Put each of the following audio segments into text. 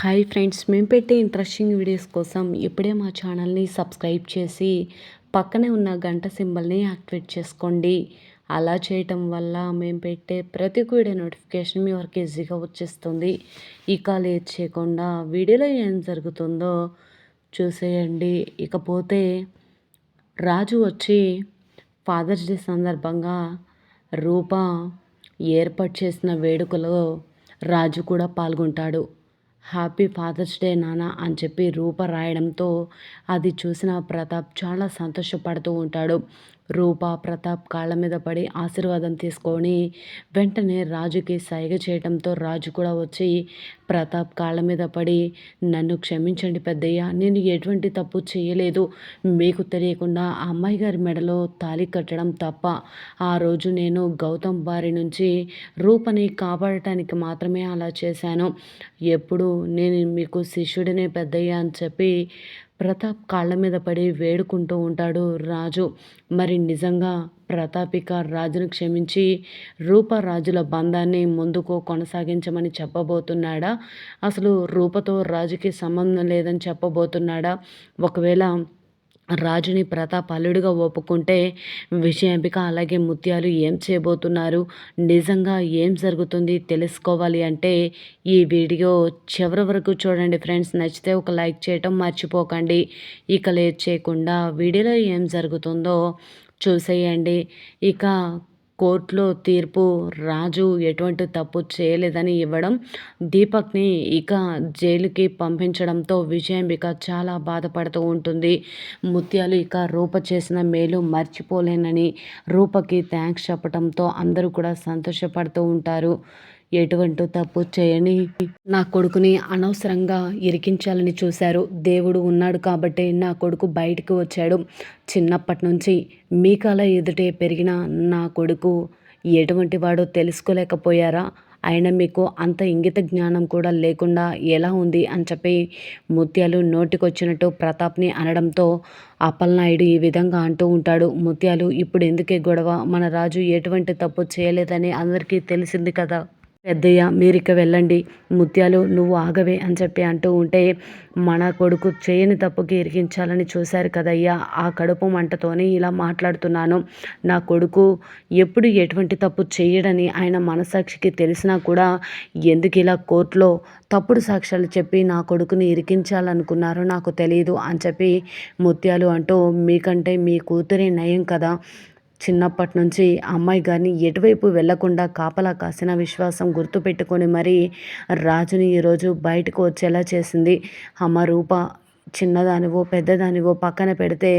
Hi friends మేము పెట్టే interesting videos కోసం ఇప్పుడే మా ఛానల్ని సబ్స్క్రైబ్ చేసి పక్కనే ఉన్న గంట సింబల్ని యాక్టివేట్ చేసుకోండి. అలా చేయటం వల్ల మేము పెట్టే ప్రతి వీడియో నోటిఫికేషన్ మీ వరకు ఈజీగా వచ్చేస్తుంది. ఇక లేట్ చేయకుండా వీడియోలో ఏం జరుగుతుందో చూసేయండి. ఇకపోతే రాజు వచ్చి ఫాదర్స్ డే సందర్భంగా రూప ఏర్పాటు చేసిన వేడుకలో రాజు కూడా పాల్గొంటాడు. హ్యాపీ ఫాదర్స్ డే నాన్న అని చెప్పి రూప రాయడంతో అది చూసిన ప్రతాప్ చాలా సంతోషపడుతూ ఉంటాడు. రూప ప్రతాప్ కాళ్ళ మీద పడి ఆశీర్వాదం తీసుకొని వెంటనే రాజుకి సైగ చేయడంతో రాజు కూడా వచ్చి ప్రతాప్ కాళ్ళ మీద పడి నన్ను క్షమించండి పెద్దయ్య నేను ఎటువంటి తప్పు చేయలేదు. మీకు తెలియకుండా ఆ అమ్మాయి గారి మెడలో తాలి కట్టడం తప్ప ఆ రోజు నేను గౌతమ్ బారి నుంచి రూపని కాపాడటానికి మాత్రమే అలా చేశాను. ఎప్పుడు నేను మీకు శిష్యుడినే పెద్దయ్య అని చెప్పి ప్రతాప్ కాళ్ళ మీద పడి వేడుకుంటూ ఉంటాడు రాజు. మరి నిజంగా ప్రతాపిక రాజును క్షమించి రూపరాజుల బంధాన్ని ముందుకు కొనసాగించమని చెప్పబోతున్నాడా? అసలు రూపతో రాజుకి సంబంధం లేదని చెప్పబోతున్నాడా? ఒకవేళ రాజుని ప్రతాప్ అల్లుడిగా ఒప్పుకుంటే విజయాంబిక అలాగే ముత్యాలు ఏం చేయబోతున్నారు? నిజంగా ఏం జరుగుతుంది? తెలుసుకోవాలి అంటే ఈ వీడియో చివరి వరకు చూడండి ఫ్రెండ్స్. నచ్చితే ఒక లైక్ చేయటం మర్చిపోకండి. ఇక లేట్ చేయకుండా వీడియోలో ఏం జరుగుతుందో చూసేయండి. ఇక కోర్టులో తీర్పు రాజు ఎటువంటి తప్పు చేయలేదని ఇవ్వడం దీపక్ని ఇక జైలుకి పంపించడంతో విజయాంబిక చాలా బాధపడుతూ ఉంటుంది. ముత్యాలు ఇక రూప చేసిన మేలు మర్చిపోలేనని రూపకి థ్యాంక్స్ చెప్పడంతో అందరూ కూడా సంతోషపడుతూ ఉంటారు. ఎటువంటి తప్పు చేయని నా కొడుకుని అనవసరంగా ఇరికించాలని చూశారు. దేవుడు ఉన్నాడు కాబట్టి నా కొడుకు బయటికి వచ్చాడు. చిన్నప్పటి నుంచి మీ కళ ఎదుటే పెరిగిన నా కొడుకు ఎటువంటి వాడో తెలుసుకోలేకపోయారా? అయినా మీకు అంత ఇంగిత జ్ఞానం కూడా లేకుండా ఎలా ఉంది అని చెప్పి ముత్యాలు నోటికొచ్చినట్టు ప్రతాప్ని అనడంతో అప్పలనాయుడు ఈ విధంగా అంటూ ఉంటాడు. ముత్యాలు ఇప్పుడు ఎందుకే గొడవ? మన రాజు ఎటువంటి తప్పు చేయలేదని అందరికీ తెలిసింది కదా. పెద్దయ్య మీరిక వెళ్ళండి. ముత్యాలు నువ్వు ఆగవే అని చెప్పి అంటూ ఉంటే మన కొడుకు చేయని తప్పుకి ఇరికించాలని చూశారు కదయ్యా. ఆ కడుపు మంటతోనే ఇలా మాట్లాడుతున్నాను. నా కొడుకు ఎప్పుడు ఎటువంటి తప్పు చేయడని ఆయన మనసాక్షికి తెలిసినా కూడా ఎందుకు ఇలా కోర్టులో తప్పుడు సాక్ష్యాలు చెప్పి నా కొడుకుని ఇరికించాలనుకున్నారో నాకు తెలియదు అని చెప్పి ముత్యాలు అంటూ మీకంటే మీ కూతురే నయం కదా. చిన్నప్పటి నుంచి అమ్మాయి గారిని ఎటువైపు వెళ్ళకుండా కాపలా కాసిన విశ్వాసం గుర్తుపెట్టుకొని మరీ రాజుని ఈరోజు బయటకు వచ్చేలా చేసింది. అమ్మ రూప చిన్నదానివో పెద్దదానివో పక్కన పెడితే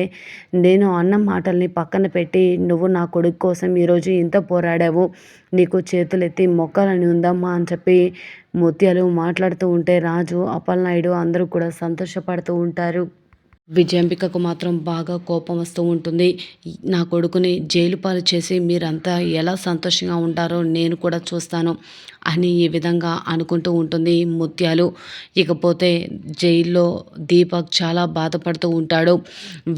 నేను అన్న మాటల్ని పక్కన పెట్టి నువ్వు నా కొడుకు కోసం ఈరోజు ఇంత పోరాడావు. నీకు చేతులెత్తి మొక్కలని ఉందమ్మా అని చెప్పి ముత్యాలు మాట్లాడుతూ ఉంటే రాజు అప్పలనాయుడు అందరూ కూడా సంతోషపడుతూ ఉంటారు. విజయంబికకు మాత్రం బాగా కోపం వస్తూ ఉంటుంది. నా కొడుకుని జైలు పాలు చేసి మీరంతా ఎలా సంతోషంగా ఉంటారో నేను కూడా చూస్తాను అని ఈ విధంగా అనుకుంటూ ఉంటుంది ముత్యాలు. ఇకపోతే జైల్లో దీపక్ చాలా బాధపడుతూ ఉంటాడు.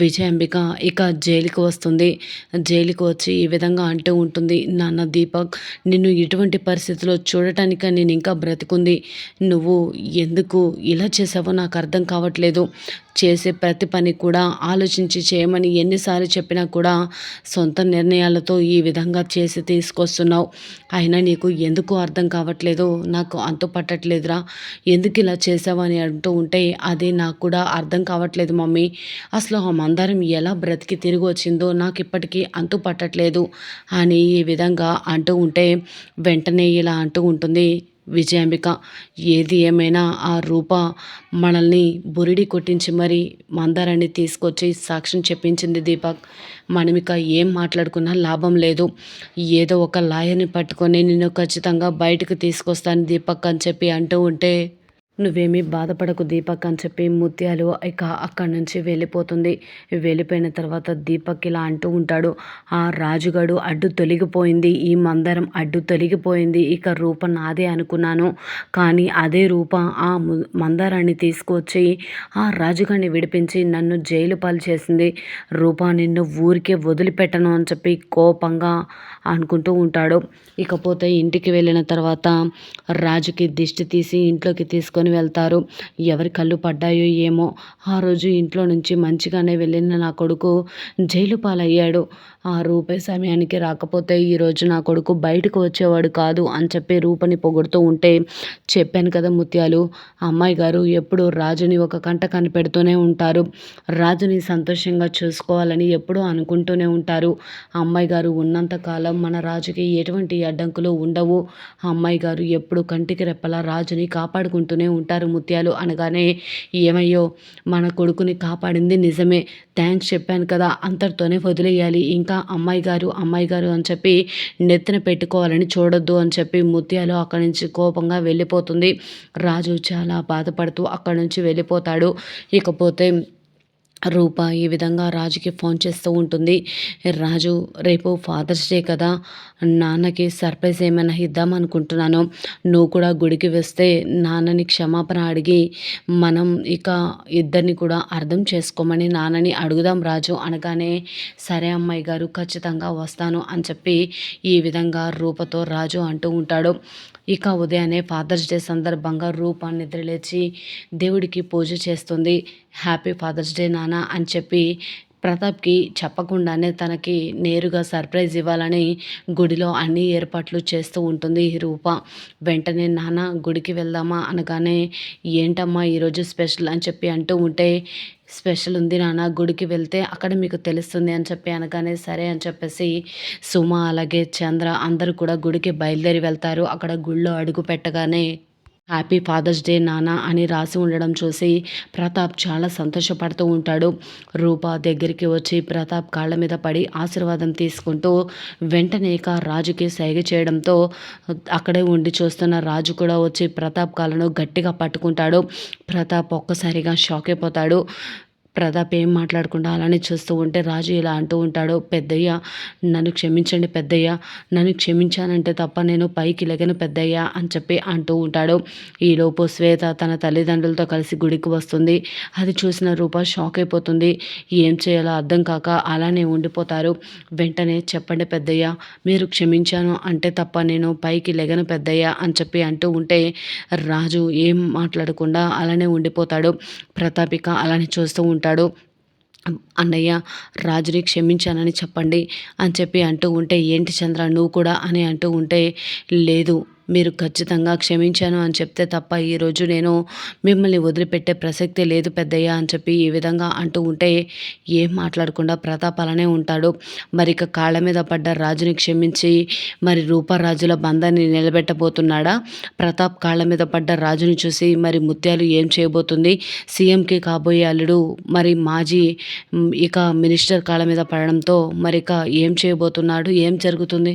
విజయాంబిక ఇక జైలుకి వస్తుంది. జైలుకి వచ్చి ఈ విధంగా అంటూ ఉంటుంది నాన్న దీపక్ నిన్ను ఇటువంటి పరిస్థితిలో చూడటానిక నేను ఇంకా బ్రతికుంది. నువ్వు ఎందుకు ఇలా చేసావో నాకు అర్థం కావట్లేదు. చేసే ప్రతి పని కూడా ఆలోచించి చేయమని ఎన్నిసార్లు చెప్పినా కూడా సొంత నిర్ణయాలతో ఈ విధంగా చేసి తీసుకొస్తున్నావు. అయినా నీకు ఎందుకు అర్థం కావట్లేదు నాకు అంతు పట్టట్లేదురా ఎందుకు ఇలా చేసావు అని అంటూ ఉంటే అది నాకు కూడా అర్థం కావట్లేదు మమ్మీ. అసలు ఆ మందారం ఎలా బ్రతికి తిరిగి వచ్చిందో నాకు ఇప్పటికీ అంతు పట్టట్లేదు అని ఈ విధంగా అంటూ ఉంటే వెంటనే ఇలా అంటూ ఉంటుంది. విజయాంబిక. ఏది ఏమైనా ఆ రూప మనల్ని బురిడి కొట్టించి మరి మందారాన్ని తీసుకొచ్చి సాక్ష్యం చెప్పించింది దీపక్. మనమిక ఏం మాట్లాడుకున్నా లాభం లేదు. ఏదో ఒక లాయర్ని పట్టుకొని నేను ఖచ్చితంగా బయటకు తీసుకొస్తాను దీపక్ అని చెప్పి అంటూ ఉంటే నువ్వేమీ బాధపడకు దీపక్ అని చెప్పి ముత్యాలు ఇక అక్కడి నుంచి వెళ్ళిపోతుంది. వెళ్ళిపోయిన తర్వాత దీపక్ ఇలా అంటూ ఉంటాడు ఆ రాజుగాడు అడ్డు తొలగిపోయింది ఈ మందరం అడ్డు తొలగిపోయింది ఇక రూప నాదే అనుకున్నాను. కానీ అదే రూప ఆ మందారాన్ని తీసుకొచ్చి ఆ రాజుగాడిని విడిపించి నన్ను జైలు పాలు చేసింది రూప నిన్ను ఊరికే వదిలిపెట్టను అని చెప్పి కోపంగా అనుకుంటూ ఉంటాడు. ఇకపోతే ఇంటికి వెళ్ళిన తర్వాత రాజుకి దిష్టి తీసి ఇంట్లోకి తీసుకొని తీసుకొని వెళ్తారు. ఎవరి కళ్ళు పడ్డాయో ఏమో. ఆ రోజు ఇంట్లో నుంచి మంచిగానే వెళ్ళిన నా కొడుకు జైలు పాలయ్యాడు. ఆ రూపే సమయానికి రాకపోతే ఈరోజు నా కొడుకు బయటకు వచ్చేవాడు కాదు అని చెప్పి రూపని పొగుడుతూ ఉంటే చెప్పాను కదా ముత్యాలు అమ్మాయి గారు ఎప్పుడు రాజుని ఒక కంట కనిపెడుతూనే ఉంటారు. రాజుని సంతోషంగా చూసుకోవాలని ఎప్పుడూ అనుకుంటూనే ఉంటారు. అమ్మాయి గారు ఉన్నంతకాలం మన రాజుకి ఎటువంటి అడ్డంకులు ఉండవు. అమ్మాయి గారు ఎప్పుడు కంటికి రెప్పలా రాజుని కాపాడుకుంటూనే ఉంటారు ముత్యాలు అనగానే ఏమయ్యో మన కొడుకుని కాపాడింది నిజమే. థ్యాంక్స్ చెప్పాను కదా అంతటితోనే వదిలేయాలి. ఇంకా అమ్మాయి గారు అమ్మాయి గారు అని చెప్పి నెత్తిన పెట్టుకోవాలని చూడొద్దు అని చెప్పి ముత్యాలు అక్కడి నుంచి కోపంగా వెళ్ళిపోతుంది. రాజు చాలా బాధపడుతూ అక్కడి నుంచి వెళ్ళిపోతాడు. ఇకపోతే రూప ఈ విధంగా రాజుకి ఫోన్ చేస్తూ ఉంటుంది. రాజు రేపు ఫాదర్స్ డే కదా నాన్నకి సర్ప్రైజ్ ఏమైనా ఇద్దాం అనుకుంటున్నాను. నువ్వు కూడా గుడికి వస్తే నాన్నని క్షమాపణ అడిగి మనం ఇక ఇద్దరిని కూడా అర్థం చేసుకోమని నాన్నని అడుగుదాం రాజు అనగానే సరే అమ్మాయి గారు ఖచ్చితంగా వస్తాను అని చెప్పి ఈ విధంగా రూపతో రాజు అంటూ ఉంటాడు. ఇక ఉదయాన్నే ఫాదర్స్ డే సందర్భంగా రూప నిద్రలేచి దేవుడికి పూజ చేస్తుంది. హ్యాపీ ఫాదర్స్ డే నాన్న అని చెప్పి ప్రతాప్కి చెప్పకుండానే తనకి నేరుగా సర్ప్రైజ్ ఇవ్వాలని గుడిలో అన్ని ఏర్పాట్లు చేస్తూ ఉంటుంది ఈ రూప. వెంటనే నాన్న గుడికి వెళ్దామా అనగానే ఏంటమ్మా ఈరోజు స్పెషల్? అని చెప్పి అంటూ ఉంటే స్పెషల్ ఉంది నాన్న గుడికి వెళ్తే అక్కడ మీకు తెలుస్తుంది అని చెప్పి అనగానే సరే అని చెప్పేసి సుమ అలాగే చంద్ర అందరూ కూడా గుడికి బయలుదేరి వెళ్తారు. అక్కడ గుళ్ళో అడుగు పెట్టగానే హ్యాపీ ఫాదర్స్ డే నానా అని రాసి ఉండడం చూసి ప్రతాప్ చాలా సంతోషపడుతూ ఉంటాడు. రూప దగ్గరికి వచ్చి ప్రతాప్ కాళ్ళ మీద పడి ఆశీర్వాదం తీసుకుంటూ వెంటనే ఇక రాజుకి సైగ చేయడంతో అక్కడే ఉండి చూస్తున్న రాజు కూడా వచ్చి ప్రతాప్ కాళ్ళను గట్టిగా పట్టుకుంటాడు. ప్రతాప్ ఒక్కసారిగా షాక్ అయిపోతాడు. ప్రతాప్ ఏం మాట్లాడకుండా అలానే చూస్తూ ఉంటే రాజు ఇలా అంటూ ఉంటాడు పెద్దయ్య నన్ను క్షమించండి పెద్దయ్య నన్ను క్షమించానంటే తప్ప నేను పైకి లెగను పెద్దయ్య అని చెప్పి అంటూ ఉంటాడు. ఈలోపు శ్వేత తన తల్లిదండ్రులతో కలిసి గుడికి వస్తుంది. అది చూసిన రూప షాక్ అయిపోతుంది. ఏం చేయాలో అర్థం కాక అలానే ఉండిపోతారు. వెంటనే చెప్పండి పెద్దయ్య మీరు క్షమించాను అంటే తప్ప నేను పైకి లెగను పెద్దయ్య అని చెప్పి అంటూ ఉంటే రాజు ఏం మాట్లాడకుండా అలానే ఉండిపోతాడు. ప్రతాపిక అలానే చూస్తూ ఉంటాడు అన్నయ్య రాజుని క్షమించానని చెప్పండి అని చెప్పి అంటూ ఉంటే ఏంటి చంద్ర నువ్వు కూడా అని అంటూ ఉంటే లేదు మీరు ఖచ్చితంగా క్షమించాను అని చెప్తే తప్ప ఈరోజు నేను మిమ్మల్ని వదిలిపెట్టే ప్రసక్తే లేదు పెద్దయ్య అని చెప్పి ఈ విధంగా అంటూ ఉంటే ఏం మాట్లాడకుండా ప్రతాప్ అలానే ఉంటాడు. మరి ఇక కాళ్ళ మీద పడ్డ రాజుని క్షమించి మరి రూపరాజుల బంధాన్ని నిలబెట్టబోతున్నాడా? ప్రతాప్ కాళ్ళ మీద పడ్డ రాజుని చూసి మరి ముత్యాలు ఏం చేయబోతుంది? సీఎంకి కాబోయే అల్లుడు మరి మాజీ ఇక మినిస్టర్ కాళ్ళ మీద పడడంతో మరిక ఏం చేయబోతున్నాడు? ఏం జరుగుతుంది?